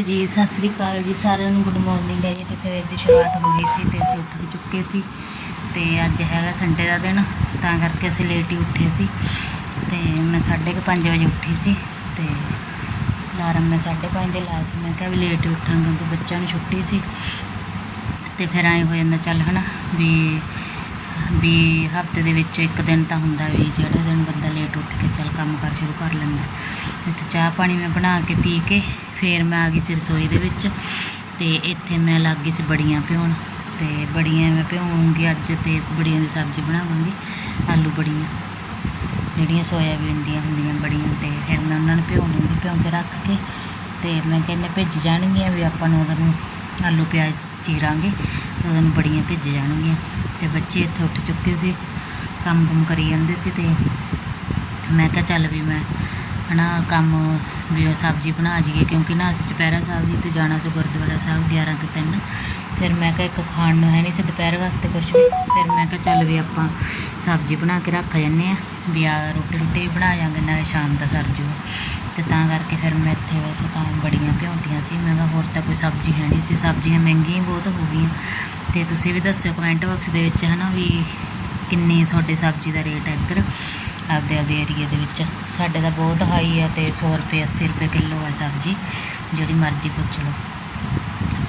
Hello ਜੀ, ਸਤਿ ਸ੍ਰੀ ਅਕਾਲ ਜੀ, ਸਾਰਿਆਂ ਨੂੰ ਗੁੱਡ ਮਾਰਨਿੰਗ ਹੈ ਜੀ। ਤੇ ਸਵੇਰ ਦੀ ਸ਼ੁਰੂਆਤ ਹੋ ਗਈ ਸੀ ਤੇ ਅਸੀਂ ਉੱਠ ਕੇ ਚੁੱਕੇ ਸੀ ਤੇ ਅੱਜ ਹੈਗਾ ਸੰਡੇ ਦਾ ਦਿਨ, ਤਾਂ ਕਰਕੇ ਅਸੀਂ ਲੇਟ ਹੀ ਉੱਠੇ ਸੀ। ਤੇ ਮੈਂ 5:30 ਵਜੇ ਉੱਠੀ ਸੀ ਤੇ ਅਲਾਰਮ ਮੈਂ 5:30 ਦੇ ਲਾਇਆ ਸੀ। ਮੈਂ ਕਿਹਾ ਵੀ ਲੇਟ ਹੀ ਉੱਠਾਂਗੇ, ਕਿਉਂਕਿ ਬੱਚਿਆਂ ਨੂੰ ਛੁੱਟੀ ਸੀ। ਤੇ ਫਿਰ ਐਂ ਹੋ ਜਾਂਦਾ ਚੱਲ ਹਨਾ, ਵੀ ਵੀ ਹਫ਼ਤੇ ਦੇ ਵਿੱਚ ਇੱਕ ਦਿਨ ਤਾਂ ਹੁੰਦਾ ਵੀ ਜਿਹੜੇ ਦਿਨ ਬੰਦਾ ਲੇਟ ਉੱਠ ਕੇ ਚੱਲ ਕੰਮ ਕਰ ਸ਼ੁਰੂ ਕਰ ਲੈਂਦਾ। ਇੱਥੇ ਚਾਹ ਪਾਣੀ ਮੈਂ ਬਣਾ ਕੇ ਪੀ ਕੇ ਫਿਰ ਮੈਂ ਆ ਗਈ ਸੀ ਰਸੋਈ ਦੇ ਵਿੱਚ ਤੇ ਇੱਥੇ ਮੈਂ ਲੱਗ ਗਈ ਸੀ ਬੜੀਆਂ ਭਿਉਣ ਤੇ ਬੜੀਆਂ ਮੈਂ ਭਿਉਂਗੀ ਅੱਜ ਤੇ ਬੜੀਆਂ ਦੀ ਸਬਜ਼ੀ ਬਣਾਵਾਂਗੀ, ਆਲੂ ਬੜੀਆਂ। ਜਿਹੜੀਆਂ ਸੋਇਆਬੀਨ ਦੀਆਂ ਹੁੰਦੀਆਂ ਬੜੀਆਂ ਤੇ ਫਿਰ ਮੈਂ ਉਹਨਾਂ ਨੂੰ ਭਿਉਂ ਲੂੰਗੀ ਭਿਉਂ ਕੇ ਰੱਖ ਕੇ ਤੇ ਮੈਂ ਕਹਿੰਦੇ ਭਿੱਜ ਜਾਣਗੀਆਂ ਵੀ ਆਪਾਂ ਨੂੰ ਉਹਨਾਂ ਨੂੰ ਆਲੂ ਪਿਆਜ਼ ਚੀਰਾਂਗੇ। ਤੇ ਉਹਨਾਂ ਬੜੀਆਂ ਭਿੱਜ ਜਾਣਗੀਆਂ। ਤੇ ਬੱਚੇ ਇੱਥੇ ਉੱਠ ਚੁੱਕੇ ਸੀ ਕੰਮ ਕੁਮ ਕਰੀ ਜਾਂਦੇ ਸੀ ਤੇ ਮੈਂ ਕਿਹਾ ਚੱਲ ਵੀ ਮੈਂ, ਹਨਾ, ਕੰਮ ਵੀ ਉਹ ਸਬਜ਼ੀ ਬਣਾ ਜਾਈਏ, ਕਿਉਂਕਿ ਨਾ ਅਸੀਂ ਚੁਪਹਿਰਾ ਸਾਹਿਬ ਜੀ ਤੇ ਜਾਣਾ ਸੀ ਗੁਰਦੁਆਰਾ ਸਾਹਿਬ 11 ਤੋਂ 3 ਫਿਰ ਮੈਂ ਕਿਹਾ ਇੱਕ ਖਾਣ ਨੂੰ ਹੈ ਨਹੀਂ ਸੀ ਦੁਪਹਿਰ ਵਾਸਤੇ ਕੁਝ ਵੀ। ਫਿਰ ਮੈਂ ਕਿਹਾ ਚੱਲ ਵੀ ਆਪਾਂ ਸਬਜ਼ੀ ਬਣਾ ਕੇ ਰੱਖ ਜੰਨੇ ਆ ਵੀ ਆ ਰੋਟੀ ਰੋਟੀ ਵੀ ਬਣਾ ਜਾਂਗੇ, ਨਾਲੇ ਸ਼ਾਮ ਦਾ ਸਰ ਜੂਗਾ ਤੇ ਤਾਂ ਕਰਕੇ ਫਿਰ ਮੈਂ ਇੱਥੇ ਵੈਸੇ ਤਾਂ ਬੜੀਆਂ ਭਿਉਂਦੀਆਂ ਸੀ। ਮੈਂ ਕਿਹਾ ਹੋਰ ਤਾਂ ਕੋਈ ਸਬਜ਼ੀ ਹੈ ਨਹੀਂ ਸੀ। ਸਬਜ਼ੀਆਂ ਮਹਿੰਗੀਆਂ ਬਹੁਤ ਹੋ ਗਈਆਂ। ਤੇ ਤੁਸੀਂ ਵੀ ਦੱਸਿਓ ਕਮੈਂਟ ਬਾਕਸ ਦੇ ਵਿੱਚ ਹਨਾ ਵੀ ਕਿੰਨੀ ਤੁਹਾਡੀ ਸਬਜ਼ੀ ਦਾ ਰੇਟ ਹੈ ਇੱਧਰ? ਆਪਦੇ ਆਪਦੇ ਏਰੀਏ ਦੇ ਵਿੱਚ। ਸਾਡੇ ਤਾਂ ਬਹੁਤ ਹਾਈ ਆ ਤੇ 100 ਰੁਪਏ 80 ਰੁਪਏ ਕਿਲੋ ਹੈ ਸਬਜ਼ੀ। ਜਿਹੜੀ ਮਰਜ਼ੀ ਪੁੱਛ ਲਓ।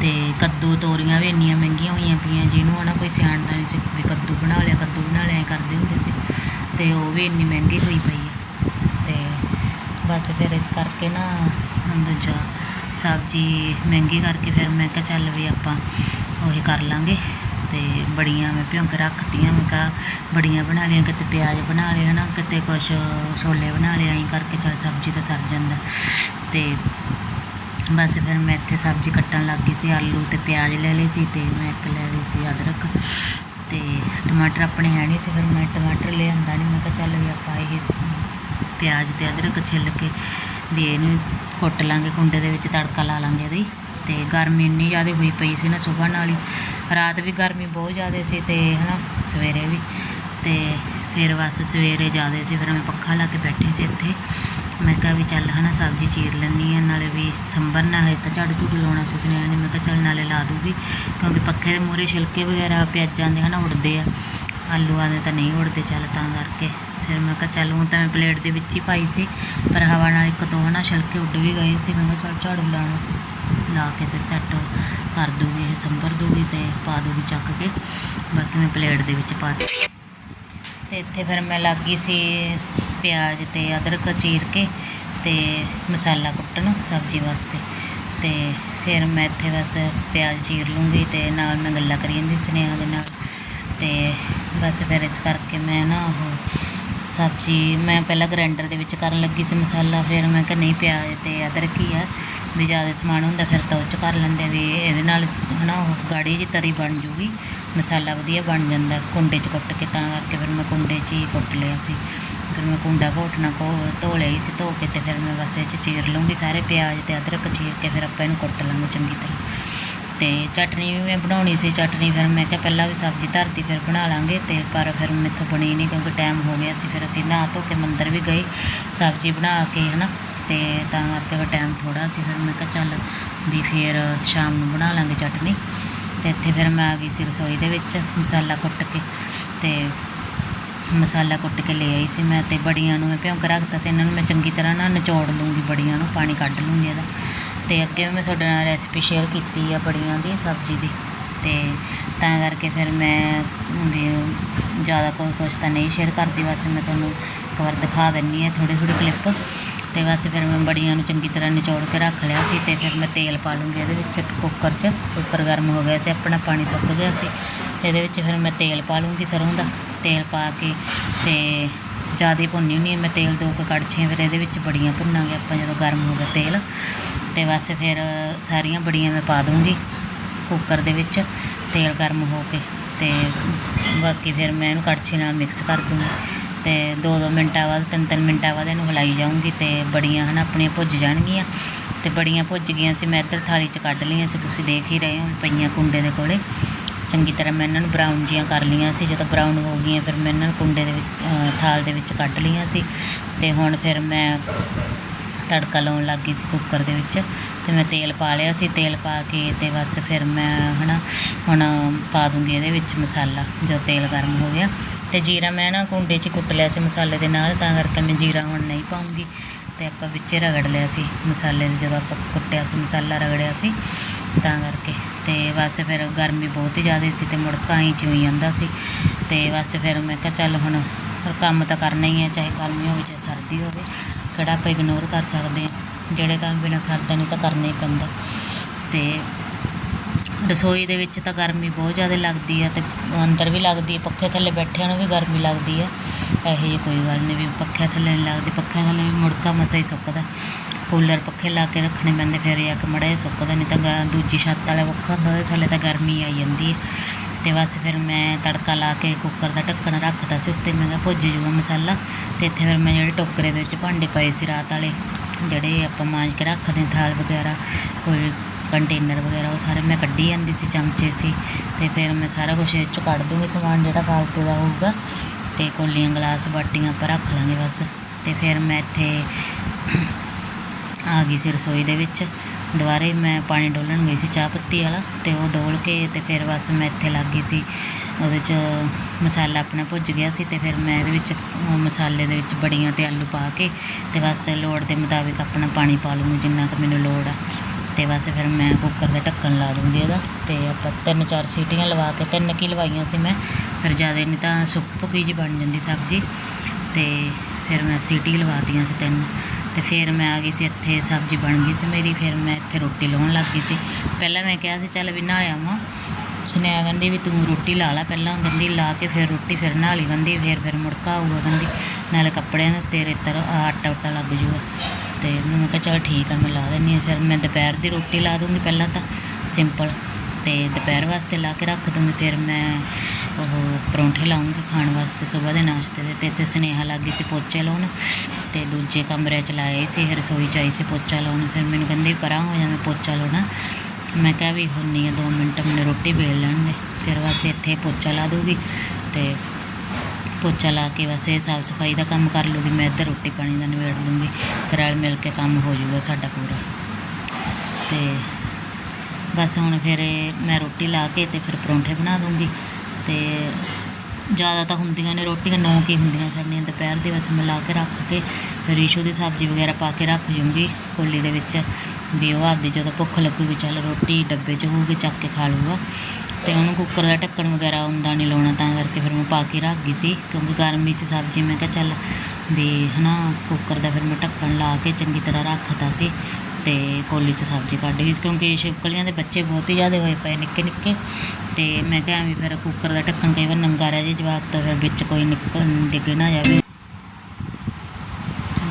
ਤੇ ਕੱਦੂ ਤੋਰੀਆਂ ਵੀ ਇੰਨੀਆਂ ਮਹਿੰਗੀਆਂ ਹੋਈਆਂ ਪਈਆਂ, ਜਿਹਨੂੰ ਹਨਾ ਕੋਈ ਸਿਆਣਦਾ ਨਹੀਂ ਸੀ ਵੀ ਕੱਦੂ ਬਣਾ ਲਿਆ, ਕੱਦੂ ਬਣਾ ਲਿਆ ਕਰਦੇ ਹੁੰਦੇ ਸੀ। ਤੇ ਉਹ ਵੀ ਇੰਨੀ ਮਹਿੰਗੀ ਹੋਈ ਪਈ ਹੈ ਤੇ ਬਸ ਫਿਰ ਇਸ ਕਰਕੇ ਨਾ ਦੂਜਾ ਸਬਜ਼ੀ ਮਹਿੰਗੀ ਕਰਕੇ ਫਿਰ ਮੈਂ ਕਿਹਾ ਚੱਲ ਵੀ ਆਪਾਂ ਉਹੀ ਕਰ ਲਾਂਗੇ। ਤੇ ਬੜੀਆਂ ਮੈਂ ਭਿਉਂਕ ਕੇ ਰੱਖਤੀਆਂ, ਮੈਂ ਕਿਹਾ ਬੜੀਆਂ ਬਣਾ ਲਈਆਂ, ਕਿਤੇ ਪਿਆਜ਼ ਬਣਾ ਲਏ ਨਾ ਕਿਤੇ ਕੁਛ ਛੋਲੇ ਬਣਾ ਲਏ, ਐਂ ਕਰਕੇ ਚੱਲ ਸਬਜ਼ੀ ਤਾਂ ਸਰ ਜਾਂਦਾ। ਤੇ ਬਸ ਫਿਰ ਮੈਂ ਇੱਥੇ ਸਬਜ਼ੀ ਕੱਟਣ ਲੱਗ ਗਈ ਸੀ, ਆਲੂ ਤੇ ਪਿਆਜ਼ ਲੈ ਲਈ ਸੀ ਤੇ ਮੈਂ ਇੱਕ ਲੈ ਲਈ ਸੀ ਅਦਰਕ ਤੇ ਟਮਾਟਰ ਆਪਣੇ ਹੈ ਨਹੀਂ ਸੀ, ਫਿਰ ਮੈਂ ਟਮਾਟਰ ਲਿਆਂਦਾ ਨਹੀਂ ਮੈਂ ਕਿਹਾ ਚੱਲ ਵੀ ਆਪਾਂ ਇਹ ਪਿਆਜ਼ ਤੇ ਅਦਰਕ ਛਿੱਲ ਕੇ ਵੀ ਇਹਨੂੰ ਕੁੱਟ ਲਾਂਗੇ, ਕੁੰਡੇ ਦੇ ਵਿੱਚ ਤੜਕਾ ਲਾ ਲਾਂਗੇ ਇਹਦੀ ਤੇ ਗਰਮੀ ਇੰਨੀ ਜ਼ਿਆਦਾ ਹੋਈ ਪਈ ਸੀ ਨਾ ਸਵੇਰ ਨਾਲ ਹੀ, ਰਾਤ ਵੀ ਗਰਮੀ ਬਹੁਤ ਜ਼ਿਆਦਾ ਸੀ ਤੇ ਹਨਾ, ਸਵੇਰੇ ਵੀ ਤੇ ਫਿਰ ਬਸ ਸਵੇਰੇ ਜ਼ਿਆਦਾ ਸੀ, ਫਿਰ ਮੈਂ ਪੱਖਾ ਲਾ ਕੇ ਬੈਠੀ ਸੀ ਇੱਥੇ। ਮੈਂ ਕਿਹਾ ਵੀ ਚੱਲ ਹਨਾ, ਸਬਜ਼ੀ ਚੀਰ ਲੈਣੀ ਆ ਨਾਲੇ ਵੀ ਸੰਭਰ ਨਾ ਹੈ ਤਾਂ ਝਾੜੂ ਝੂੜੂ ਲਾਉਣਾ ਸੀ ਸੁਨੇਹਾ ਨੇ। ਮੈਂ ਕਿਹਾ ਚੱਲ ਨਾਲੇ ਲਾ ਦੂਗੀ, ਕਿਉਂਕਿ ਪੱਖੇ ਦੇ ਮੂਹਰੇ ਛਿਲਕੇ ਵਗੈਰਾ ਪਿਆਜ਼ਾਂ ਦੇ ਹਨਾ ਉੱਡਦੇ ਆ। ਆਲੂਆਂ ਦੇ ਤਾਂ ਨਹੀਂ ਉੱਡਦੇ ਚੱਲ ਤਾਂ ਕਰਕੇ। ਫਿਰ ਮੈਂ ਕਿਹਾ ਚੱਲ ਹੁਣ ਤਾਂ ਮੈਂ ਪਲੇਟ ਦੇ ਵਿੱਚ ਹੀ ਪਾਈ ਸੀ, ਪਰ ਹਵਾ ਨਾਲ ਇੱਕ ਦੋ ਹਨਾ ਛਿਲਕੇ ਉੱਡ ਵੀ ਗਏ ਸੀ। ਮੈਂ ਕਿਹਾ ਚੱਲ ਝਾੜੂ ਲਾਉਣਾ, ਲਾ ਕੇ ਤੇ ਸੈੱਟ ਕਰ ਦੂਗੀ, ਇਹ ਸੰਭਰ ਦੂਗੀ ਤੇ ਪਾ ਦੂਗੀ ਚੱਕ ਕੇ। ਬਾਕੀ ਮੈਂ ਪਲੇਟ ਦੇ ਵਿੱਚ ਪਾ ਦਿੱਤੀ। ਅਤੇ ਇੱਥੇ ਫਿਰ ਮੈਂ ਲੱਗ ਗਈ ਸੀ ਪਿਆਜ਼ ਅਤੇ ਅਦਰਕ ਚੀਰ ਕੇ ਅਤੇ ਮਸਾਲਾ ਕੁੱਟਣ ਸਬਜ਼ੀ ਵਾਸਤੇ। ਅਤੇ ਫਿਰ ਮੈਂ ਇੱਥੇ ਬਸ ਪਿਆਜ਼ ਚੀਰ ਲੂੰਗੀ ਅਤੇ ਨਾਲ ਮੈਂ ਗੱਲਾਂ ਕਰੀ ਜਾਂਦੀ ਸੁਨੇਹਾ ਦੇ ਨਾਲ। ਅਤੇ ਬਸ ਫਿਰ ਇਸ ਕਰਕੇ ਮੈਂ ਨਾ ਉਹ ਸਬਜ਼ੀ ਮੈਂ ਪਹਿਲਾਂ ਗ੍ਰਾਈਂਡਰ ਦੇ ਵਿੱਚ ਕਰਨ ਲੱਗੀ ਸੀ ਮਸਾਲਾ, ਫਿਰ ਮੈਂ ਕਿਹਾ ਨਹੀਂ ਪਿਆਜ਼ ਤੇ ਅਦਰਕ ਹੀ ਆ, ਵੀ ਜ਼ਿਆਦਾ ਸਮਾਨ ਹੁੰਦਾ ਫਿਰ ਤਾਂ ਉਹ 'ਚ ਕਰ ਲੈਂਦੇ ਵੀ ਇਹਦੇ ਨਾਲ ਹਨਾ ਉਹ ਗਾੜੀ ਜਿਹੀ ਤਰੀ ਬਣ ਜੂਗੀ, ਮਸਾਲਾ ਵਧੀਆ ਬਣ ਜਾਂਦਾ, ਕੁੰਡੇ 'ਚ ਕੁੱਟ ਕੇ ਤਾਂ ਕਰਕੇ ਫਿਰ ਮੈਂ ਕੁੰਡੇ 'ਚ ਹੀ ਕੁੱਟ ਲਿਆ ਸੀ। ਫਿਰ ਮੈਂ ਕੁੰਡਾ ਘੋਟਣਾ ਕੋ ਧੋ ਲਿਆ ਸੀ, ਧੋ ਕੇ ਤੇ ਫਿਰ ਮੈਂ ਬਸ ਇਹ 'ਚ ਚੀਰ ਲੂੰਗੀ ਸਾਰੇ ਪਿਆਜ਼ ਤੇ ਅਦਰਕ ਚੀਰ ਕੇ ਫਿਰ ਆਪਾਂ ਇਹਨੂੰ ਕੁੱਟ ਲਾਂਗੇ ਚੰਗੀ ਤਰ੍ਹਾਂ। ਤੇ ਚਟਨੀ ਵੀ ਮੈਂ ਬਣਾਉਣੀ ਸੀ, ਚਟਨੀ ਫਿਰ ਮੈਂ ਕਿਹਾ ਪਹਿਲਾਂ ਵੀ ਸਬਜ਼ੀ ਧਰਤੀ ਫਿਰ ਬਣਾ ਲਾਂਗੇ ਤੇ ਪਰ ਫਿਰ ਮੈਥੋਂ ਬਣੀ ਨਹੀਂ ਕਿਉਂਕਿ ਟਾਈਮ ਹੋ ਗਿਆ ਸੀ, ਫਿਰ ਅਸੀਂ ਨਹਾ ਧੋ ਕੇ ਮੰਦਰ ਵੀ ਗਏ, ਸਬਜ਼ੀ ਬਣਾ ਕੇ ਹਨਾ, ਤੇ ਤਾਂ ਕਰਕੇ ਫਿਰ ਟਾਈਮ ਥੋੜਾ ਸੀ, ਫਿਰ ਮੈਂ ਕਿਹਾ ਚੱਲ ਵੀ ਫਿਰ ਸ਼ਾਮ ਨੂੰ ਬਣਾ ਲਾਂਗੇ ਚਟਨੀ, ਤੇ ਇੱਥੇ ਫਿਰ ਮੈਂ ਆ ਗਈ ਸੀ ਰਸੋਈ ਦੇ ਵਿੱਚ ਮਸਾਲਾ ਕੁੱਟ ਕੇ, ਤੇ ਮਸਾਲਾ ਕੁੱਟ ਕੇ ਲੈ ਆਈ ਸੀ ਮੈਂ ਤੇ ਬੜੀਆਂ ਨੂੰ ਮੈਂ ਭਿਉਂਕ ਕੇ ਰੱਖਤਾ ਸੀ, ਇਹਨਾਂ ਨੂੰ ਮੈਂ ਚੰਗੀ ਤਰ੍ਹਾਂ ਨਾ ਨਿਚੋੜ ਲੂੰਗੀ ਬੜੀਆਂ ਨੂੰ, ਪਾਣੀ ਕੱਢ ਲੂੰਗੀ ਇਹਦਾ ਅਤੇ ਅੱਗੇ ਵੀ ਮੈਂ ਤੁਹਾਡੇ ਨਾਲ ਰੈਸਪੀ ਸ਼ੇਅਰ ਕੀਤੀ ਆ ਬੜੀਆਂ ਦੀ ਸਬਜ਼ੀ ਦੀ ਅਤੇ ਤਾਂ ਕਰਕੇ ਫਿਰ ਮੈਂ ਵੀ ਜ਼ਿਆਦਾ ਕੋਈ ਕੁਛ ਤਾਂ ਨਹੀਂ ਸ਼ੇਅਰ ਕਰਦੀ ਵੈਸੇ ਮੈਂ ਤੁਹਾਨੂੰ ਇੱਕ ਵਾਰ ਦਿਖਾ ਦਿੰਨੀ ਆ ਥੋੜੀ ਥੋੜੀ ਕਲਿੱਪ ਤੇ ਵੈਸੇ ਫਿਰ ਮੈਂ ਬੜੀਆਂ ਨੂੰ ਚੰਗੀ ਤਰ੍ਹਾਂ ਨਿਚੋੜ ਕੇ ਰੱਖ ਲਿਆ ਸੀ ਤੇ ਫਿਰ ਮੈਂ ਤੇਲ ਪਾ ਲੂੰਗੀ ਇਹਦੇ ਵਿੱਚ ਕੁੱਕਰ 'ਚ ਕੁੱਕਰ ਗਰਮ ਹੋ ਗਿਆ ਸੀ, ਆਪਣਾ ਪਾਣੀ ਸੁੱਕ ਗਿਆ ਸੀ ਇਹਦੇ ਵਿੱਚ ਫਿਰ ਮੈਂ ਤੇਲ ਪਾ ਲੂੰਗੀ ਸਰੋਂ ਦਾ, ਤੇਲ ਪਾ ਕੇ ਤੇ ਜ਼ਿਆਦਾ ਭੁੰਨੀ ਹੁੰਦੀ ਮੈਂ ਤੇਲ ਦੋ ਕੁ ਕੜਛੀਆਂ ਫਿਰ ਇਹਦੇ ਵਿੱਚ ਬੜੀਆਂ ਭੁੰਨਾਂਗੇ ਆਪਾਂ ਜਦੋਂ ਗਰਮ ਹੋ ਗਿਆ ਤੇਲ ਤੇ ਬਸ ਫਿਰ ਸਾਰੀਆਂ ਬੜੀਆਂ ਮੈਂ ਪਾ ਦੂੰਗੀ ਕੁੱਕਰ ਦੇ ਵਿੱਚ, ਤੇਲ ਗਰਮ ਹੋ ਕੇ ਤੇ ਬਾਕੀ ਫਿਰ ਮੈਂ ਇਹਨੂੰ ਕੜਛੀ ਨਾਲ ਮਿਕਸ ਕਰ ਦੂੰਗੀ ਤੇ 2-2 ਮਿੰਟਾਂ ਬਾਅਦ 3-3 ਮਿੰਟਾਂ ਬਾਅਦ ਇਹਨੂੰ ਹਿਲਾਈ ਜਾਊਂਗੀ ਤੇ ਬੜੀਆਂ ਹਨ ਆਪਣੀਆਂ ਭੁੱਜ ਜਾਣਗੀਆਂ ਤੇ ਬੜੀਆਂ ਭੁੱਜ ਗਈਆਂ ਸੀ, ਮੈਂ ਇੱਧਰ ਥਾਲੀ 'ਚ ਕੱਢ ਲਈਆਂ ਸੀ, ਤੁਸੀਂ ਦੇਖ ਹੀ ਰਹੇ ਹੋ ਪਈਆਂ ਕੁੰਡੇ ਦੇ ਕੋਲੇ। ਚੰਗੀ ਤਰ੍ਹਾਂ ਮੈਂ ਇਹਨਾਂ ਨੂੰ ਬਰਾਊਨ ਜੀਆਂ ਕਰ ਲਈਆਂ ਸੀ, ਜਦੋਂ ਬਰਾਊਨ ਹੋ ਗਈਆਂ ਫਿਰ ਮੈਂ ਇਹਨਾਂ ਨੂੰ ਕੁੰਡੇ ਦੇ ਵਿੱਚ ਥਾਲ ਦੇ ਵਿੱਚ ਕੱਢ ਲਈਆਂ ਸੀ ਤੇ ਹੁਣ ਫਿਰ ਮੈਂ ਤੜਕਾ ਲਾਉਣ ਲੱਗ ਗਈ ਸੀ ਕੁੱਕਰ ਦੇ ਵਿੱਚ ਤੇ ਮੈਂ ਤੇਲ ਪਾ ਲਿਆ ਸੀ, ਤੇਲ ਪਾ ਕੇ ਤੇ ਬਸ ਫਿਰ ਮੈਂ ਹਨਾ ਹੁਣ ਪਾ ਦੂੰਗੀ ਇਹਦੇ ਵਿੱਚ ਮਸਾਲਾ, ਜੋ ਤੇਲ ਗਰਮ ਹੋ ਗਿਆ ਤੇ ਜੀਰਾ ਮੈਂ ਨਾ ਕੁੰਡੇ 'ਚ ਕੁੱਟ ਲਿਆ ਸੀ ਮਸਾਲੇ ਦੇ ਨਾਲ, ਤਾਂ ਕਰਕੇ ਮੈਂ ਜੀਰਾ ਹੁਣ ਨਹੀਂ ਪਾਉਂਗੀ ਤੇ ਆਪਾਂ ਵਿੱਚੇ ਰਗੜ ਲਿਆ ਸੀ ਮਸਾਲੇ ਦੇ, ਜਦੋਂ ਆਪਾਂ ਕੁੱਟਿਆ ਸੀ ਮਸਾਲਾ ਰਗੜਿਆ ਸੀ, ਤਾਂ ਕਰਕੇ ਤੇ ਬਸ ਫਿਰ ਗਰਮੀ ਬਹੁਤ ਹੀ ਜ਼ਿਆਦਾ ਸੀ ਤੇ ਮੁੜਕਾ ਹੀ ਚ ਜਾਂਦਾ ਸੀ ਤੇ ਬਸ ਫਿਰ ਮੈਂ ਕਿਹਾ ਚੱਲ ਹੁਣ ਪਰ ਕੰਮ ਤਾਂ ਕਰਨਾ ਹੀ ਹੈ ਚਾਹੇ ਗਰਮੀ ਹੋਵੇ, ਚਾਹੇ ਸਰਦੀ ਹੋਵੇ, ਕਿਹੜਾ ਆਪਾਂ ਇਗਨੋਰ ਕਰ ਸਕਦੇ ਹਾਂ। ਜਿਹੜੇ ਕੰਮ ਬਿਨਾਂ ਸਰਦਾ ਨਹੀਂ ਤਾਂ ਕਰਨਾ ਹੀ ਪੈਂਦਾ। ਅਤੇ ਰਸੋਈ ਦੇ ਵਿੱਚ ਤਾਂ ਗਰਮੀ ਬਹੁਤ ਜ਼ਿਆਦਾ ਲੱਗਦੀ ਆ ਅਤੇ ਅੰਦਰ ਵੀ ਲੱਗਦੀ ਹੈ ਪੱਖੇ ਥੱਲੇ ਬੈਠਿਆਂ ਨੂੰ ਵੀ ਗਰਮੀ ਲੱਗਦੀ ਹੈ ਇਹੋ ਜਿਹੀ ਕੋਈ ਗੱਲ ਨਹੀਂ ਵੀ ਪੱਖੇ ਥੱਲੇ ਨਹੀਂ ਲੱਗਦੀ ਪੱਖੇ ਥੱਲੇ ਵੀ ਮੁੜਕਾ ਮਸਾ ਹੀ ਸੁੱਕਦਾ। ਕੂਲਰ ਪੱਖੇ ਲਾ ਕੇ ਰੱਖਣੇ ਪੈਂਦੇ, ਫਿਰ ਇਹ ਆ ਕਿ ਮੜਾ ਜਿਹਾ ਸੁੱਕਦਾ, ਨਹੀਂ ਤਾਂ ਦੂਜੀ ਛੱਤ ਵਾਲਾ ਪੱਖਾ ਹੁੰਦਾ, ਉਹਦੇ ਥੱਲੇ ਤਾਂ ਗਰਮੀ ਆਈ ਜਾਂਦੀ ਹੈ। ਤੇ ਬਸ ਫਿਰ ਮੈਂ ਤੜਕਾ ਲਾ ਕੇ ਕੁੱਕਰ ਦਾ ਢੱਕਣ ਰੱਖਤਾ ਸੀ, ਉੱਤੇ ਮੈਂ ਕਿਹਾ ਭੁੱਜ ਜੂਗਾ ਮਸਾਲਾ। ਤੇ ਇੱਥੇ ਫਿਰ ਮੈਂ ਜਿਹੜੇ ਟੋਕਰੇ ਦੇ ਵਿੱਚ ਭਾਂਡੇ ਪਏ ਸੀ ਰਾਤ ਵਾਲੇ, ਜਿਹੜੇ ਆਪਾਂ ਮਾਂਜ ਕੇ ਰੱਖਦੇ ਥਾਲ ਵਗੈਰਾ, ਕੋਈ ਕੰਟੇਨਰ ਵਗੈਰਾ, ਉਹ ਸਾਰੇ ਮੈਂ ਕੱਢੀ ਜਾਂਦੀ ਸੀ, ਚਮਚੇ ਸੀ। ਤੇ ਫਿਰ ਮੈਂ ਸਾਰਾ ਕੁਝ ਇਹ 'ਚ ਕੱਢ ਦੂੰਗੀ ਸਮਾਨ ਜਿਹੜਾ ਫਾਲਤੂ ਦਾ ਹੋਊਗਾ। ਤੇ ਕੋਲੀਆਂ ਗਲਾਸ ਬਾਟੀਆਂ ਆਪਾਂ ਰੱਖ ਲਾਂਗੇ ਬਸ। ਤੇ ਫਿਰ ਮੈਂ ਇੱਥੇ ਆ ਗਈ ਸੀ ਰਸੋਈ ਦੇ ਵਿੱਚ। ਦੁਬਾਰੇ ਮੈਂ ਪਾਣੀ ਡੋਲਣ ਗਈ ਸੀ ਚਾਹ ਪੱਤੀ ਵਾਲਾ ਅਤੇ ਉਹ ਡੋਲ ਕੇ ਅਤੇ ਫਿਰ ਬਸ ਮੈਂ ਇੱਥੇ ਲੱਗ ਗਈ ਸੀ। ਉਹਦੇ 'ਚ ਮਸਾਲਾ ਆਪਣਾ ਭੁੱਜ ਗਿਆ ਸੀ ਅਤੇ ਫਿਰ ਮੈਂ ਇਹਦੇ ਵਿੱਚ ਮਸਾਲੇ ਦੇ ਵਿੱਚ ਬੜੀਆਂ ਅਤੇ ਆਲੂ ਪਾ ਕੇ ਅਤੇ ਬਸ ਲੋੜ ਦੇ ਮੁਤਾਬਿਕ ਆਪਣਾ ਪਾਣੀ ਪਾ ਲੂੰਗੀ ਜਿੰਨਾ ਕੁ ਮੈਨੂੰ ਲੋੜ ਆ। ਅਤੇ ਬਸ ਫਿਰ ਮੈਂ ਕੁੱਕਰ ਦਾ ਢੱਕਣ ਲਾ ਦੂੰਗੀ ਇਹਦਾ ਅਤੇ ਆਪਾਂ ਤਿੰਨ ਚਾਰ ਸੀਟੀਆਂ ਲਵਾ ਕੇ ਤਿੰਨ ਕੀ ਲਵਾਈਆਂ ਸੀ ਮੈਂ। ਫਿਰ ਜ਼ਿਆਦਾ ਨਹੀਂ ਤਾਂ ਸੁੱਕ ਭੁੱਕੀ ਜੀ ਬਣ ਜਾਂਦੀ ਸਬਜ਼ੀ ਅਤੇ ਫਿਰ ਮੈਂ ਸੀਟੀ ਲਵਾ ਲਵਾਤੀਆਂ ਸੀ ਤਿੰਨ। ਤੇ ਫਿਰ ਮੈਂ ਆ ਗਈ ਸੀ ਇੱਥੇ, ਸਬਜ਼ੀ ਬਣ ਗਈ ਸੀ ਮੇਰੀ, ਫਿਰ ਮੈਂ ਇੱਥੇ ਰੋਟੀ ਲਾਉਣ ਲੱਗ ਗਈ ਸੀ। ਪਹਿਲਾਂ ਮੈਂ ਕਿਹਾ ਸੀ, ਚੱਲ ਵੀ ਨਹਾ ਆਵਾਂ ਸੁਨੇਹਾ ਕਹਿੰਦੀ ਵੀ ਤੂੰ ਰੋਟੀ ਲਾ ਲੈ ਪਹਿਲਾਂ, ਕਹਿੰਦੀ ਲਾ ਕੇ ਫਿਰ ਰੋਟੀ ਫਿਰ ਨਹਾ ਲਈ, ਕਹਿੰਦੀ ਫਿਰ ਫਿਰ ਮੁੜਕਾ ਆਊਗਾ, ਕਹਿੰਦੀ ਨਾਲੇ ਕੱਪੜਿਆਂ ਦੇ ਉੱਤੇ ਰੇਤਰ ਆਟਾ ਉਟਾ ਲੱਗ ਜੂਗਾ। ਤੇ ਮੈਂ ਕਿਹਾ ਚੱਲ ਠੀਕ ਆ, ਮੈਂ ਲਾ ਦਿੰਦੀ ਹਾਂ ਫਿਰ ਮੈਂ ਦੁਪਹਿਰ ਦੀ ਰੋਟੀ ਲਾ ਦੂੰਗੀ ਪਹਿਲਾਂ ਤਾਂ ਸਿੰਪਲ ਤੇ ਦੁਪਹਿਰ ਵਾਸਤੇ ਲਾ ਕੇ ਰੱਖ ਦੂੰਗੀ, ਫਿਰ ਮੈਂ ਪਰੌਂਠੇ ਲਾਉਂਗੀ ਖਾਣ ਵਾਸਤੇ ਸਵੇਰ ਦੇ ਨਾਸ਼ਤੇ ਦੇ, ਤੇ ਇੱਥੇ ਸੁਨੇਹਾ ਲੱਗ ਗਈ ਸੀ ਪੋਚੇ ਲਾਉਣ, ਤੇ ਦੂਜੇ ਕਮਰੇ 'ਚ ਲਾਏ ਸੀ, ਇਹ ਰਸੋਈ 'ਚ ਆਈ ਸੀ ਪੋਚਾ ਲਾਉਣ, ਫਿਰ ਮੈਨੂੰ ਕਹਿੰਦੀ ਪਰਾਂ ਹੋ ਜਾ ਮੈਂ ਪੋਚਾ ਲਾਉਣਾ। ਮੈਂ ਕਿਹਾ ਵੀ ਹੁੰਨੀ ਆ 2 ਮਿੰਟ ਮੈਨੂੰ ਰੋਟੀ ਵੇਲ ਲੈਣ ਦੇ ਫਿਰ ਬਸ ਇੱਥੇ ਪੋਚਾ ਲਾ ਦੂਗੀ ਤੇ ਪੋਚਾ ਲਾ ਕੇ ਬਸ ਇਹ ਸਾਫ਼ ਸਫ਼ਾਈ ਦਾ ਕੰਮ ਕਰ ਲੂਗੀ ਮੈਂ ਇੱਧਰ ਰੋਟੀ ਪਾਣੀ ਦਾ ਨਿਬੇੜ ਲੂੰਗੀ ਤੇ ਰਲ ਮਿਲ ਕੇ ਕੰਮ ਹੋ ਜਾਊਗਾ ਸਾਡਾ ਪੂਰਾ। ਤੇ ਬਸ ਹੁਣ ਫਿਰ ਇਹ ਮੈਂ ਰੋਟੀ ਲਾ ਕੇ ਤੇ ਫਿਰ ਪਰੌਂਠੇ ਬਣਾ ਦੂੰਗੀ ਅਤੇ ਜ਼ਿਆਦਾ ਤਾਂ ਹੁੰਦੀਆਂ ਨੇ ਰੋਟੀਆਂ, ਨੌ ਕੀ ਹੁੰਦੀਆਂ ਸਾਡੀਆਂ, ਦੁਪਹਿਰ ਦੇ ਬਸ ਮਿਲਾ ਕੇ ਰੱਖ ਕੇ, ਫਿਰ ਈਸ਼ੂ ਦੀ ਸਬਜ਼ੀ ਵਗੈਰਾ ਪਾ ਕੇ ਰੱਖ ਜੂੰਗੀ ਕੋਲੀ ਦੇ ਵਿੱਚ, ਵੀ ਉਹ ਆਪਦੀ ਜਦੋਂ ਭੁੱਖ ਲੱਗੂਗੀ ਚੱਲ ਰੋਟੀ ਡੱਬੇ 'ਚ ਹੋਊਗੀ, ਚੱਕ ਕੇ ਖਾ ਲੂਗਾ ਤੇ ਉਹਨੂੰ ਕੁੱਕਰ ਦਾ ਢੱਕਣ ਵਗੈਰਾ ਹੁੰਦਾ ਨਹੀਂ ਲਾਉਣਾ, ਤਾਂ ਕਰਕੇ ਫਿਰ ਮੈਂ ਪਾ ਕੇ ਰੱਖ ਗਈ ਸੀ, ਕਿਉਂਕਿ ਗਰਮੀ ਸੀ ਸਬਜ਼ੀ, ਮੈਂ ਕਿਹਾ ਚੱਲ ਵੀ ਹਨਾ ਕੁੱਕਰ ਦਾ ਫਿਰ ਮੈਂ ਢੱਕਣ ਲਾ ਕੇ ਚੰਗੀ ਤਰ੍ਹਾਂ ਰੱਖਤਾ ਸੀ। ਅਤੇ ਕੋਲੀ 'ਚ ਸਬਜ਼ੀ ਕੱਢ ਗਈ ਕਿਉਂਕਿ ਛਿਪਕਲੀਆਂ ਦੇ ਬੱਚੇ ਬਹੁਤ ਹੀ ਜ਼ਿਆਦਾ ਹੋਏ ਪਏ ਨਿੱਕੇ ਨਿੱਕੇ। ਅਤੇ ਮੈਂ ਕਿਹਾ ਐਵੇਂ ਫਿਰ ਕੁੱਕਰ ਦਾ ਢੱਕਣ ਕਈ ਵਾਰ ਨੰਗਾ ਰਹਿ ਜੇ ਜਵਾਕ, ਤੋਂ ਫਿਰ ਵਿੱਚ ਕੋਈ ਨਿਕਲ ਡਿੱਗ ਨਾ ਜਾਵੇ।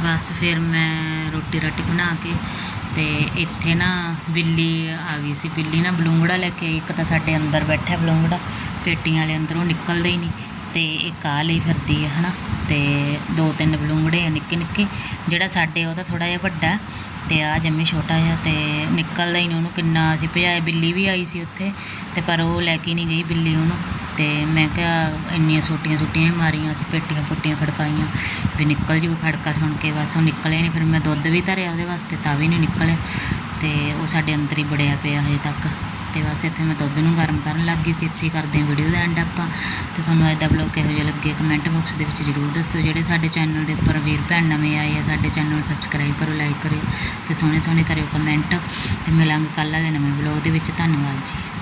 ਬਸ ਫਿਰ ਮੈਂ ਰੋਟੀ ਰਾਟੀ ਬਣਾ ਕੇ ਤੇ ਇੱਥੇ ਨਾ ਬਿੱਲੀ ਆ ਗਈ ਸੀ, ਬਿੱਲੀ ਨਾ ਬਲੂੰਗੜਾ ਲੈ ਕੇ ਇੱਕ ਤਾਂ ਸਾਡੇ ਅੰਦਰ ਬੈਠਾ ਬਲੂੰਗੜਾ, ਪੇਟੀਆਂ ਵਾਲੇ ਅੰਦਰੋਂ ਨਿਕਲਦਾ ਹੀ ਨਹੀਂ। ਤੇ ਇੱਕ ਆ ਲਈ ਫਿਰਦੀ ਹੈ, ਹਨਾ? ਤੇ ਦੋ ਤਿੰਨ ਬਲੂੰਗੜੇ ਆ ਨਿੱਕੇ ਨਿੱਕੇ। ਜਿਹੜਾ ਸਾਡੇ ਉਹ ਤਾਂ ਥੋੜਾ ਜਿਹਾ ਵੱਡਾ ਤੇ ਆ ਜੰਮੀ ਛੋਟਾ ਜਿਹਾ ਤੇ ਨਿਕਲਦਾ ਹੀ ਨਹੀਂ ਉਹਨੂੰ ਕਿੰਨਾ। ਅਸੀਂ ਭਜਾਇਆ ਬਿੱਲੀ ਵੀ ਆਈ ਸੀ ਉੱਥੇ ਤੇ ਪਰ ਉਹ ਲੈ ਕੇ ਨਹੀਂ ਗਈ ਬਿੱਲੀ ਉਹਨੂੰ। ਤੇ ਮੈਂ ਕਿਹਾ ਇੰਨੀਆਂ ਛੋਟੀਆਂ ਛੋਟੀਆਂ ਵੀ ਮਾਰੀਆਂ, ਅਸੀਂ ਪੇਟੀਆਂ ਪੁੱਟੀਆਂ ਖੜਕਾਈਆਂ। ਵੀ ਨਿਕਲ ਜੂ ਖੜਕਾ ਸੁਣ ਕੇ, ਬਸ ਉਹ ਨਿਕਲਿਆ ਨਹੀਂ। ਫਿਰ ਮੈਂ ਦੁੱਧ ਵੀ ਧਰਿਆ ਉਹਦੇ ਵਾਸਤੇ, ਤਾਂ ਵੀ ਨਹੀਂ ਨਿਕਲਿਆ। ਤੇ ਉਹ ਸਾਡੇ ਅੰਦਰ ਹੀ ਬੜਿਆ ਪਿਆ ਹਜੇ ਤੱਕ। ਤੇ ਬਸ ਇੱਥੇ ਮੈਂ ਦੁੱਧ ਨੂੰ ਗਰਮ ਕਰਨ ਲੱਗ ਗਈ ਸੀ। ਇੱਥੇ ਕਰਦੇ ਹਾਂ ਵੀਡੀਓ ਦਾ ਐਂਡ ਆਪਾਂ। ਤੇ ਤੁਹਾਨੂੰ ਅੱਜ ਦਾ ਵਲੌਗ ਕਿਹੋ ਜਿਹਾ ਲੱਗੇ ਕਮੈਂਟ ਬਾਕਸ ਦੇ ਵਿੱਚ ਜ਼ਰੂਰ ਦੱਸੋ ਜਿਹੜੇ ਸਾਡੇ ਚੈਨਲ ਦੇ ਉੱਪਰ ਵੀਰ ਭੈਣ ਨਵੇਂ ਆਏ ਆ, ਸਾਡੇ ਚੈਨਲ ਨੂੰ ਸਬਸਕ੍ਰਾਈਬ ਕਰੋ ਲਾਈਕ ਕਰਿਓ ਤੇ ਸੋਹਣੇ ਸੋਹਣੇ ਕਰਿਓ ਕਮੈਂਟ ਤੇ ਮਿਲਾਂਗੇ ਕੱਲ੍ਹ ਵਾਲੇ ਨਵੇਂ ਵਲੌਗ ਦੇ ਵਿੱਚ। ਧੰਨਵਾਦ ਜੀ।